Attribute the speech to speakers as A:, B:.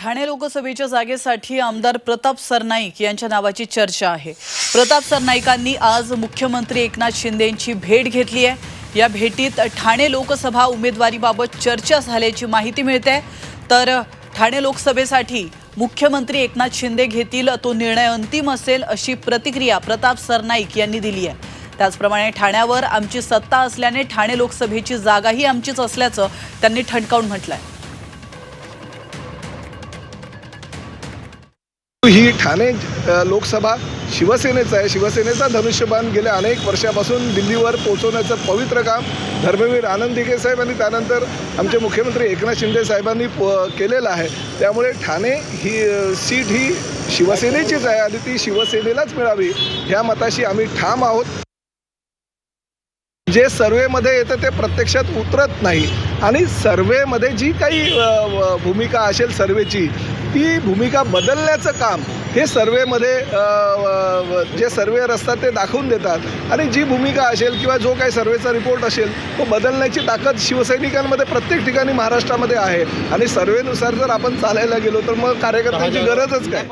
A: ठाणे लोकसभेच्या जागेसाठी आमदार प्रताप सरनाईक यांच्या नावाची चर्चा आहे. प्रताप सरनाईकांनी आज मुख्यमंत्री एकनाथ शिंदेंची भेट घेतली आहे. या भेटीत ठाणे लोकसभा उमेदवारीबाबत चर्चा झाल्याची माहिती मिळते. तर ठाणे लोकसभेसाठी मुख्यमंत्री एकनाथ शिंदे घेतील तो निर्णय अंतिम असेल अशी प्रतिक्रिया प्रताप सरनाईक यांनी दिली आहे. त्याचप्रमाणे ठाण्यावर आमची सत्ता असल्याने ठाणे लोकसभेची जागाही आमचीच असल्याचं त्यांनी ठणकावून आहे
B: ही ठाणे लोकसभा शिवसेनेचं आहे. शिवसेनेचा धनुष्यबाण गेल्या अनेक वर्षापासून दिल्लीवर पोहोचवण्याचं पवित्र काम धर्मवीर आनंद दिघे साहेब आणि त्यानंतर आमचे मुख्यमंत्री एकनाथ शिंदे साहेबांनी प- केलेलं आहे. त्यामुळे ठाणे ही सीट ही शिवसेनेचीच आहे आणि ती शिवसेनेलाच मिळावी ह्या मताशी आम्ही ठाम आहोत. जे सर्वेमध्ये येतं ते प्रत्यक्षात उतरत नाही. आणि सर्वेमध्ये जी काही भूमिका असेल सर्वेची ती भूमिका बदलण्याचं काम हे सर्वेमध्ये जे सर्वेअर असतात ते दाखवून देतात. आणि जी भूमिका असेल किंवा जो काही सर्वेचा रिपोर्ट असेल तो बदलण्याची ताकद शिवसैनिकांमध्ये प्रत्येक ठिकाणी महाराष्ट्रामध्ये आहे. आणि सर्वेनुसार जर आपण चालायला गेलो तर मग कार्यकर्त्यांची गरजच काय?